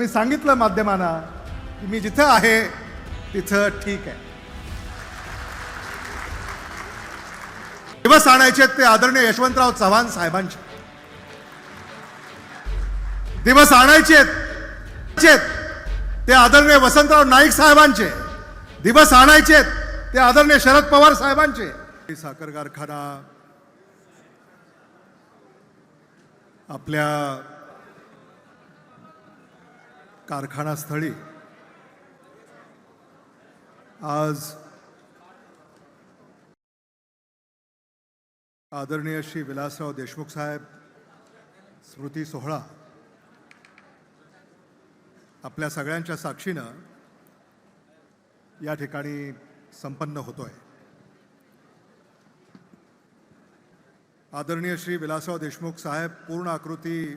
मी सांगितलं माध्यमांना की मी जिथं आहे तिथं ठीक आहे. दिवस आणायचे ते आदरणीय यशवंतराव चव्हाण साहेबांचे. दिवस आणायचे ते आदरणीय वसंतराव नाईक साहेबांचे. दिवस आणायचे ते आदरणीय शरद पवार साहेबांचे. साखर कारखाना. आपल्या कारखानास्थळी. आज आदरणीय श्री विलासराव देशमुख साहेब स्मृती सोहळा आपल्या सगळ्यांच्या साक्षीनं या ठिकाणी संपन्न होतोय. आदरणीय श्री विलासराव देशमुख साहेब पूर्ण आकृती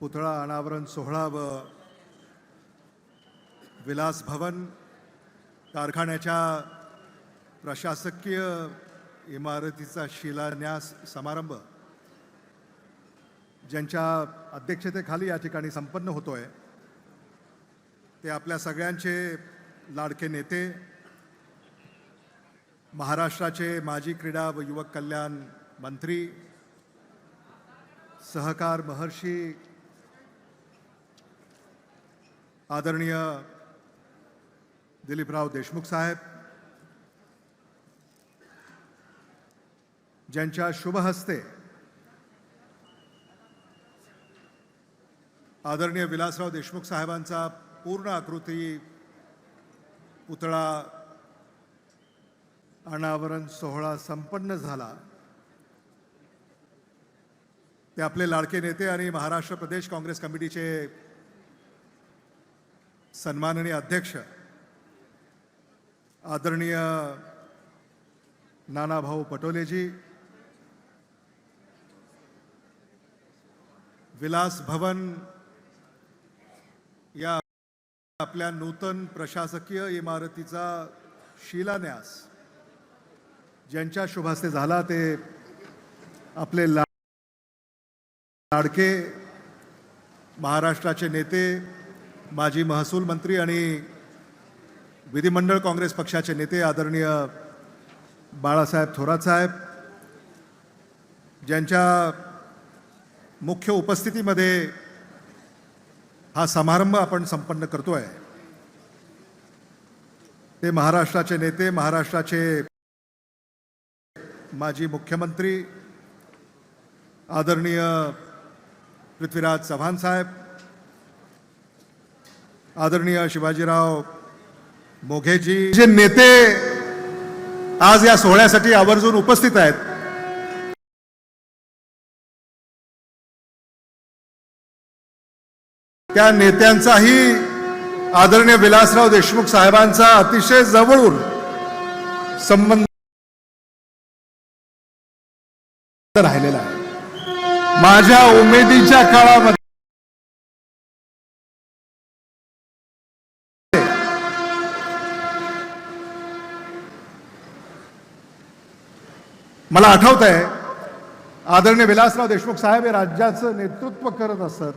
पुतळा अनावरण सोहळा व विलास भवन कारखान्याच्या प्रशासकीय इमारतीचा शिलान्यास समारंभ ज्यांच्या अध्यक्षतेखाली या ठिकाणी संपन्न होतोय ते आपल्या सगळ्यांचे लाडके नेते महाराष्ट्राचे माजी क्रीडा व युवक कल्याण मंत्री सहकार महर्षी आदरणीय दिलीपराव देशमुख साहेब ज्यांच्या शुभ हस्ते आदरणीय विलासराव देशमुख साहेबांचा पूर्ण आकृती पुतळा अनावरण सोहळा संपन्न झाला. ते आपले लाडके नेते आणि महाराष्ट्र प्रदेश काँग्रेस कमिटीचे सन्माननीय अध्यक्ष आदरणीय नानाभाऊ पटोलेजी विलास भवन या आपल्या नूतन प्रशासकीय इमारतीचा शिलान्यास ज्यांच्या शुभास्ते झाला ते आपले लाडके महाराष्ट्राचे नेते माजी महसूल मंत्री आणि विधिमंडळ काँग्रेस पक्षाचे नेते आदरणीय बाळासाहेब थोरात साहेब ज्यांच्या मुख्य उपस्थितीमध्ये हा समारंभ आपण संपन्न करतोय ते महाराष्ट्राचे नेते महाराष्ट्राचे माजी मुख्यमंत्री आदरणीय पृथ्वीराज चव्हाण साहेब आदरणीय शिवाजीराव मोघेजी जे नेते आज या सोहळ्यासाठी आवर्जून उपस्थित आहेत. त्या नेत्यांचाही आदरणीय विलासराव देशमुख साहेबांचा अतिशय जवळून संबंध राहिलेला आहे. माझ्या उमेदीच्या काळामध्ये मला आठवत आहे आदरणीय विलासराव देशमुख साहेब हे राज्याचं नेतृत्व करत असत.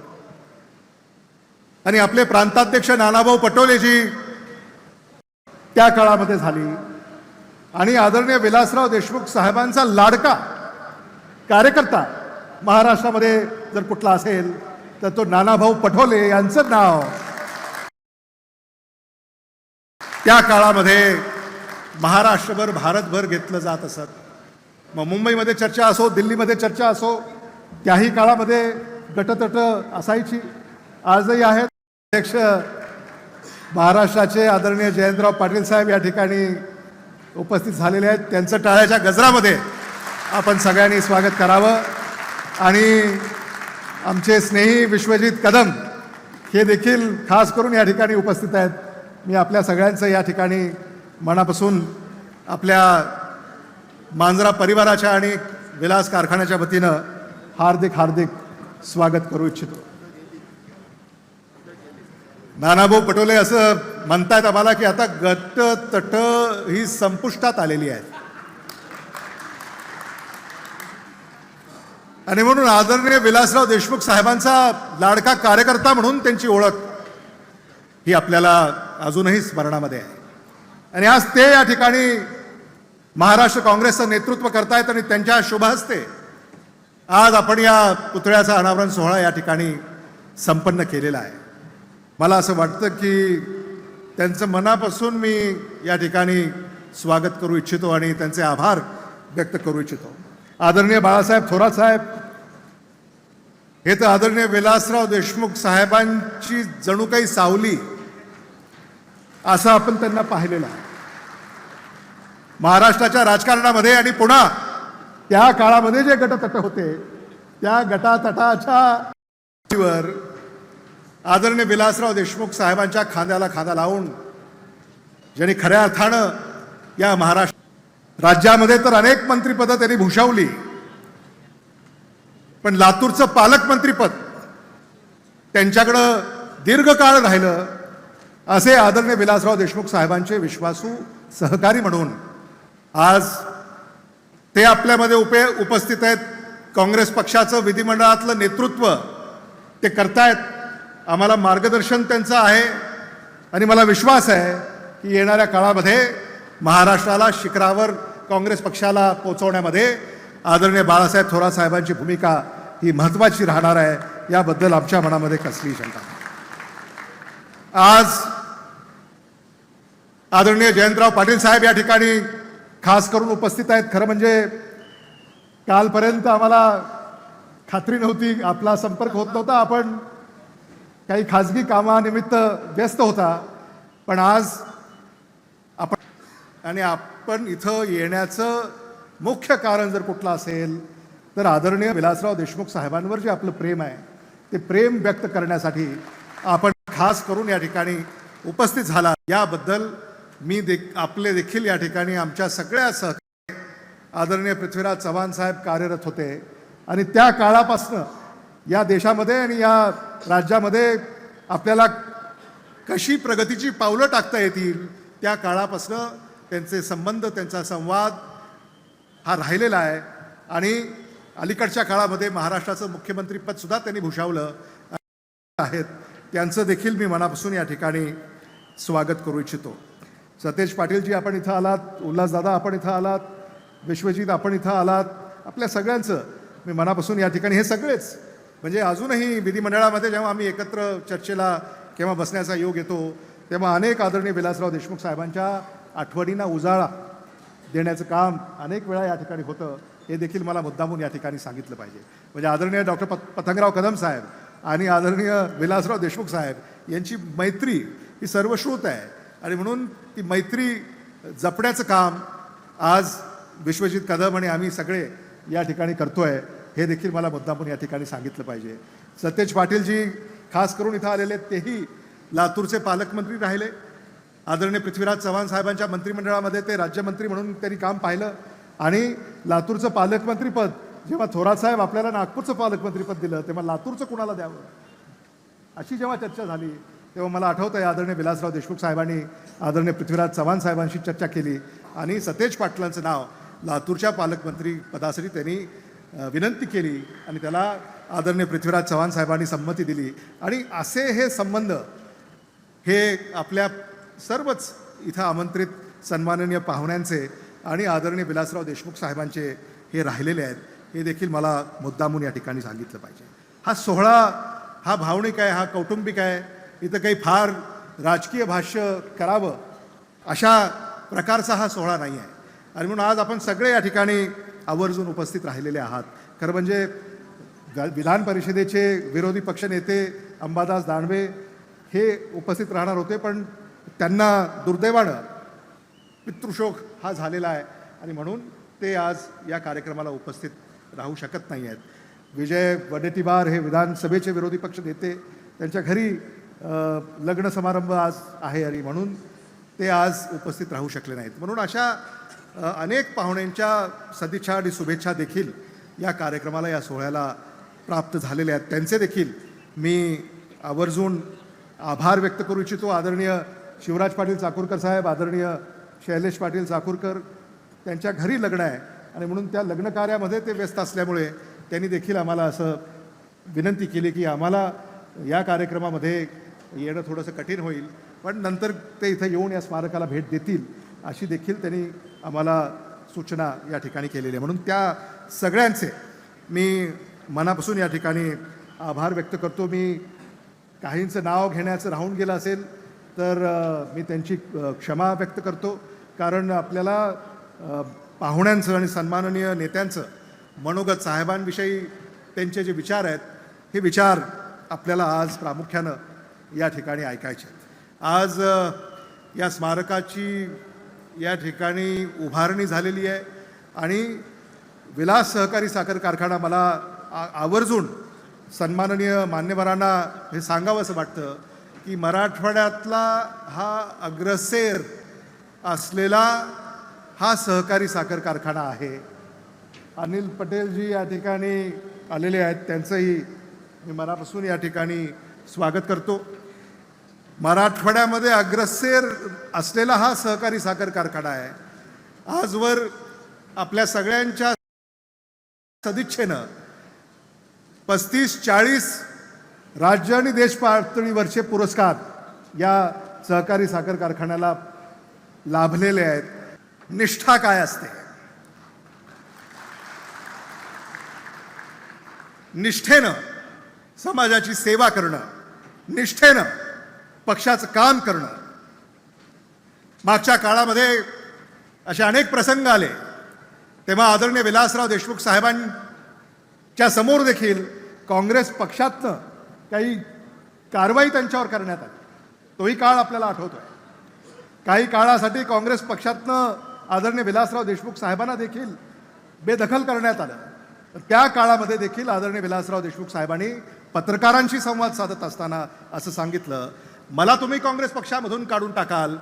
आणि आपले प्रांताध्यक्ष नानाभाऊ पटोलेजी त्या काळामध्ये झाली. आणि आदरणीय विलासराव देशमुख साहेबांचा लाडका कार्यकर्ता महाराष्ट्रामध्ये जर कुठला असेल तर तो नानाभाऊ पटोले यांचं नाव. त्या काळामध्ये महाराष्ट्रभर भारतभर घेतलं जात असत. मग मुंबईमध्ये चर्चा असो दिल्लीमध्ये चर्चा असो त्याही काळामध्ये गटतट असायची. आजही आहेत. अध्यक्ष महाराष्ट्राचे आदरणीय जयंतराव पाटील साहेब या ठिकाणी उपस्थित झालेले आहेत. त्यांचं टाळ्याच्या गजरामध्ये आपण सगळ्यांनी स्वागत करावं. आणि आमचे स्नेही विश्वजित कदम हे देखील खास करून या ठिकाणी उपस्थित आहेत. मी आपल्या सगळ्यांचं या ठिकाणी मनापासून आपल्या मांजरा परिवाराच्या आणि विलास कारखान्याच्या वतीनं हार्दिक हार्दिक स्वागत करू इच्छितो. नानाभाऊ पटोले असं म्हणतायत आम्हाला की आता गट तट ही संपुष्टात आलेली आहेत. आणि म्हणून आदरणीय विलासराव देशमुख साहेबांचा लाडका कार्यकर्ता म्हणून त्यांची ओळख ही आपल्याला अजूनही स्मरणामध्ये आहे. आणि आज ते या ठिकाणी महाराष्ट्र काँग्रेसचं नेतृत्व करतायत आणि त्यांच्या शुभहस्ते आज आपण या पुतळ्याचा अनावरण सोहळा या ठिकाणी संपन्न केलेला आहे. मला असं वाटतं की त्यांचं मनापासून मी या ठिकाणी स्वागत करू इच्छितो आणि त्यांचे आभार व्यक्त करू इच्छितो. आदरणीय बाळासाहेब थोरात साहेब हे तर आदरणीय विलासराव देशमुख साहेबांची जणू काही सावली असं आपण त्यांना पाहिलेलं आहे. महाराष्ट्राच्या राजकारणामध्ये आणि पुन्हा त्या काळामध्ये जे गटतट होते त्या गटातटाच्या आदरणीय विलासराव देशमुख साहेबांच्या खांद्याला खांदा लावून ज्यांनी खऱ्या अर्थानं या महाराष्ट्र राज्यामध्ये तर अनेक मंत्रिपदं त्यांनी भूषवली पण लातूरचं पालकमंत्रीपद त्यांच्याकडं दीर्घकाळ राहिलं असे आदरणीय विलासराव देशमुख साहेबांचे विश्वासू सहकारी म्हणून आज ते आपल्यामध्ये उपे उपस्थित आहेत. काँग्रेस पक्षाचं विधिमंडळातलं नेतृत्व ते करतायत. आम्हाला मार्गदर्शन त्यांचं आहे आणि मला विश्वास आहे की येणाऱ्या काळामध्ये महाराष्ट्राला शिखरावर काँग्रेस पक्षाला पोचवण्यामध्ये आदरणीय बाळासाहेब थोरात साहेबांची भूमिका ही महत्त्वाची राहणार आहे. याबद्दल आमच्या मनामध्ये कसली शंका आज आदरणीय जयंतराव पाटील साहेब या ठिकाणी खास करून उपस्थित आहेत. खरं म्हणजे कालपर्यंत आम्हाला खात्री नव्हती आपला संपर्क होत नव्हता. आपण काही खाजगी कामानिमित्त व्यस्त होता. पण आज आपण आणि आपण इथं येण्याचं मुख्य कारण जर कुठलं असेल तर आदरणीय विलासराव देशमुख साहेबांवर जे आपलं प्रेम आहे ते प्रेम व्यक्त करण्यासाठी आपण खास करून या ठिकाणी उपस्थित झाला. याबद्दल मी देख आपले देखील या ठिकाणी आमच्या सगळ्या सह आदरणीय पृथ्वीराज चव्हाण साहेब कार्यरत होते. आणि त्या काळापासनं या देशामध्ये आणि या राज्यामध्ये आपल्याला कशी प्रगतीची पावलं टाकता येतील त्या काळापासनं त्यांचे संबंध त्यांचा संवाद हा राहिलेला आहे. आणि अलीकडच्या काळामध्ये महाराष्ट्राचं मुख्यमंत्रीपद सुद्धा त्यांनी भूषावलं आहेत. त्यांचं देखील मी मनापासून या ठिकाणी स्वागत करू इच्छितो. सतेज पाटीलजी आपण इथं आलात उल्हासदादा आपण इथं आलात विश्वजित आपण इथं आलात आपल्या सगळ्यांचं. मी मनापासून या ठिकाणी हे सगळेच म्हणजे अजूनही विधिमंडळामध्ये जेव्हा आम्ही एकत्र चर्चेला केव्हा बसण्याचा योग येतो तेव्हा अनेक आदरणीय विलासराव देशमुख साहेबांच्या आठवणींना उजाळा देण्याचं काम अनेक वेळा या ठिकाणी होतं. हे देखील मला मुद्दामून या ठिकाणी सांगितलं पाहिजे. म्हणजे आदरणीय डॉक्टर पत पतंगराव कदम साहेब आणि आदरणीय विलासराव देशमुख साहेब यांची मैत्री ही सर्वश्रुत आहे. आणि म्हणून ती मैत्री जपण्याचं काम आज विश्वजित कदम आणि आम्ही सगळे या ठिकाणी करतोय हे देखील मला मुद्दामून या ठिकाणी सांगितलं पाहिजे. सतेज पाटीलजी खास करून इथं आलेले तेही लातूरचे पालकमंत्री राहिले. आदरणीय पृथ्वीराज चव्हाण साहेबांच्या मंत्रिमंडळामध्ये ते राज्यमंत्री म्हणून त्यांनी काम पाहिलं. आणि लातूरचं पालकमंत्रीपद जेव्हा थोरात साहेब आपल्याला नागपूरचं पालकमंत्रीपद दिलं तेव्हा लातूरचं कुणाला द्यावं? अशी जेव्हा चर्चा झाली तेव्हा मला आठवतं आहे आदरणीय विलासराव देशमुख साहेबांनी आदरणीय पृथ्वीराज चव्हाण साहेबांशी चर्चा केली. आणि सतेज पाटलांचं नाव लातूरच्या पालकमंत्री पदासाठी त्यांनी विनंती केली आणि त्याला आदरणीय पृथ्वीराज चव्हाण साहेबांनी संमती दिली. आणि असे हे संबंध हे आपल्या सर्वच इथं आमंत्रित सन्माननीय पाहुण्यांचे आणि आदरणीय विलासराव देशमुख साहेबांचे हे राहिलेले आहेत हे देखील मला मुद्दामून या ठिकाणी सांगितलं पाहिजे. हा सोहळा हा भावनिक आहे हा कौटुंबिक आहे इथं काही फार राजकीय भाष्य करावं अशा प्रकारचा हा सोहळा नाही आहे. आणि म्हणून आज आपण सगळे या ठिकाणी आवर्जून उपस्थित राहिलेले आहात. खरं म्हणजे ग- विधान परिषदेचे विरोधी पक्षनेते अंबादास दानवे हे उपस्थित राहणार होते पण त्यांना दुर्दैवानं पितृशोक हा झालेला आहे. आणि म्हणून ते आज या कार्यक्रमाला उपस्थित राहू शकत नाही आहेत. विजय वडेट्टीवार हे विधानसभेचे विरोधी पक्ष नेते त्यांच्या घरी लग्न समारंभ आज आहे आणि म्हणून ते आज उपस्थित राहू शकले नाहीत. म्हणून अशा अनेक पाहुण्यांच्या सदिच्छा आणि शुभेच्छा देखील या कार्यक्रमाला या सोहळ्याला प्राप्त झालेल्या आहेत. त्यांचे देखील मी आवर्जून आभार व्यक्त करू इच्छितो. आदरणीय शिवराज पाटील चाकूरकर साहेब आदरणीय शैलेश पाटील चाकूरकर त्यांच्या घरी लग्न आहे आणि म्हणून त्या लग्न कार्यामध्ये ते व्यस्त असल्यामुळे त्यांनी देखील आम्हाला असं विनंती केली की आम्हाला या कार्यक्रमामध्ये येणं थोडंसं कठीण होईल. पण नंतर ते इथं येऊन या स्मारकाला भेट देतील अशी देखील त्यांनी आम्हाला सूचना या ठिकाणी केलेली आहे. म्हणून त्या सगळ्यांचे मी मनापासून या ठिकाणी आभार व्यक्त करतो. मी काहींचं नाव घेण्याचं राहून गेलं असेल तर मी त्यांची क्षमा व्यक्त करतो. कारण आपल्याला पाहुण्यांचं आणि सन्माननीय नेत्यांचं मनोगत साहेबांविषयी त्यांचे जे विचार आहेत हे विचार आपल्याला आज प्रामुख्यानं या ठिकाणी ऐकायचे. आज या स्मारकाची या ठिकाणी उभारणी झालेली आहे आणि विलास सहकारी साखर कारखाना मला आ- आवर्जून सन्माननीय मान्यवरांना हे सांगावं असं वाटतं की मराठवाड्यातला हा अग्रसेर असलेला हा सहकारी साखर कारखाना आहे. अनिल पटेलजी या ठिकाणी आलेले आहेत त्यांचंही मी मनापासून या ठिकाणी स्वागत करतो. मराठवाड्यामध्ये अग्रसेर असलेला हा सहकारी साखर कारखाना आहे. आजवर आपल्या सगळ्यांच्या सदिच्छेनं पस्तीस चाळीस राज्य आणि देश पातळीवरचे पुरस्कार या सहकारी साखर कारखान्याला लाभलेले आहेत. निष्ठा काय असते? निष्ठेनं समाजाची सेवा करणं. निष्ठेनं पक्षाचं काम करणं. मागच्या काळामध्ये असे अनेक प्रसंग आले. तेव्हा आदरणीय विलासराव देशमुख साहेबांच्या समोर देखील काँग्रेस पक्षातनं काही कारवाई त्यांच्यावर करण्यात आली. तोही काळ आपल्याला आठवतोय. काही काळासाठी काँग्रेस पक्षातनं आदरणीय विलासराव देशमुख साहेबांना देखील बेदखल करण्यात आलं. तर त्या काळामध्ये देखील आदरणीय विलासराव देशमुख साहेबांनी पत्रकारांशी संवाद साधत असताना असं सांगितलं. मला तुम्ही काँग्रेस पक्षामधून काढून टाकाल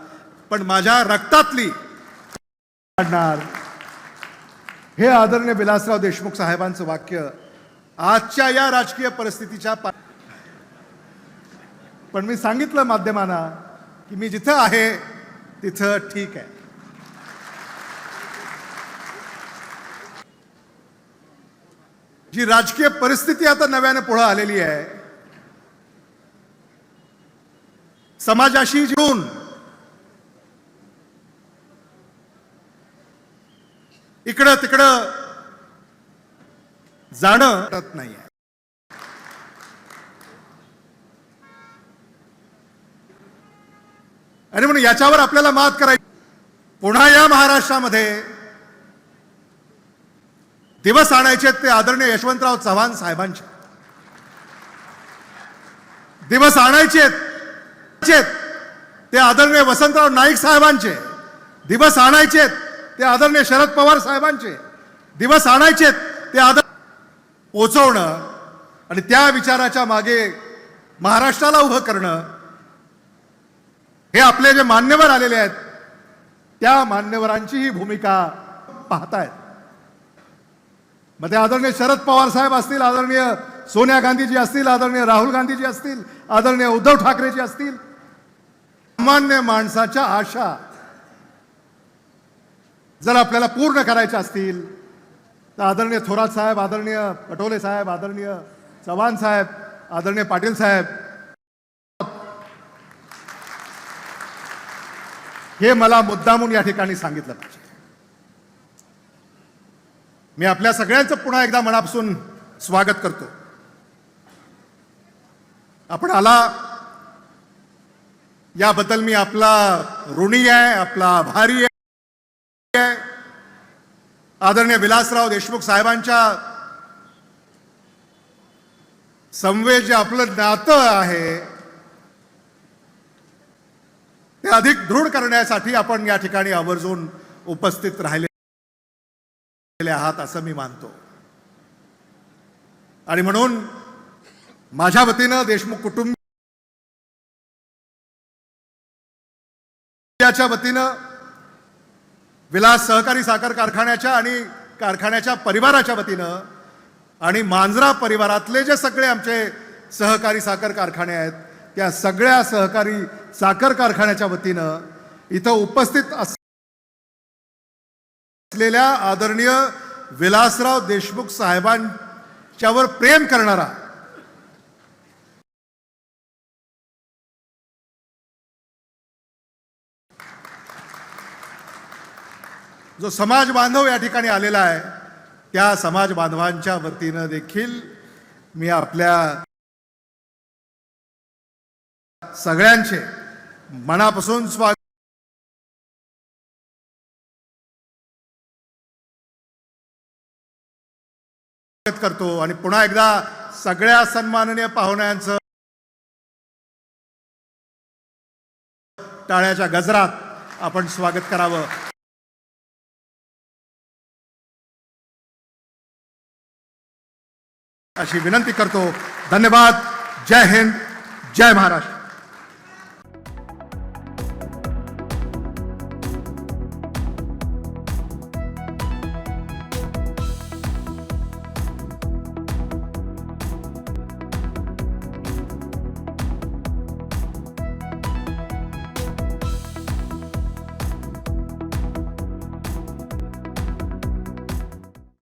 पण माझ्या रक्तातली काढणार. हे आदरणीय विलासराव देशमुख साहेबांचं वाक्य आजच्या या राजकीय परिस्थितीच्या पण मी सांगितलं माध्यमांना की मी जिथं आहे तिथं ठीक आहे. जी राजकीय परिस्थिती आता नव्यानं पुढं आलेली आहे समाजाशी घेऊन इकडं तिकडं जाणं पटत नाही आणि म्हणून याच्यावर आपल्याला मात करायची. पुन्हा या महाराष्ट्रामध्ये दिवस आणायचे ते आदरणीय यशवंतराव चव्हाण साहेबांचे. दिवस आणायचे ते आदरणीय वसंतराव नाईक साहेबांचे. दिवस आणायचे ते आदरणीय शरद पवार साहेबांचे. दिवस आणायचे ते आदर पोचवणं आणि त्या विचाराच्या मागे महाराष्ट्राला उभं करणं हे आपले जे मान्यवर आलेले आहेत त्या मान्यवरांची ही भूमिका पाहतायत. मग ते आदरणीय शरद पवार साहेब असतील आदरणीय सोनिया गांधीजी असतील आदरणीय राहुल गांधीजी असतील आदरणीय उद्धव ठाकरेजी असतील सामान्य माणसाच्या आशा जर आपल्याला पूर्ण करायच्या असतील तर आदरणीय थोरात साहेब आदरणीय पटोले साहेब आदरणीय चव्हाण साहेब आदरणीय पाटील साहेब हे मला मुद्दामून या ठिकाणी सांगितलं पाहिजे. मी आपल्या सगळ्यांचं पुन्हा एकदा मनापासून स्वागत करतो. आपण आला याबद्दल मी आपला ऋणी आहे आपला आभारी आहे. आदरणीय विलासराव देशमुख साहेबांच्या समवेत जे आपलं नातं आहे ते अधिक दृढ करण्यासाठी आपण या ठिकाणी आवर्जून उपस्थित राहिले आहात असं मी मानतो. आणि म्हणून माझ्या वतीनं देशमुख कुटुंब त्याच्या वतीनं विलास सहकारी साखर कारखान्याच्या आणि कारखान्याच्या परिवाराच्या वतीनं आणि मांजरा परिवारातले जे सगळे आमचे सहकारी साखर कारखाने आहेत त्या सगळ्या सहकारी साखर कारखान्याच्या वतीनं इथं उपस्थित असलेल्या आदरणीय विलासराव देशमुख साहेबांच्यावर प्रेम करणारा जो समाज बांधव या ठिकाणी आलेला आहे त्या समाज बांधवांच्या वतीनं देखील मी आपल्या सगळ्यांचे मनापासून स्वागत करतो आणि पुन्हा एकदा सगळ्या सन्माननीय पाहुण्यांचं टाळ्याच्या गजरात आपण स्वागत करावं. अशी विनंती करतो. धन्यवाद. जय हिंद. जय महाराष्ट्र.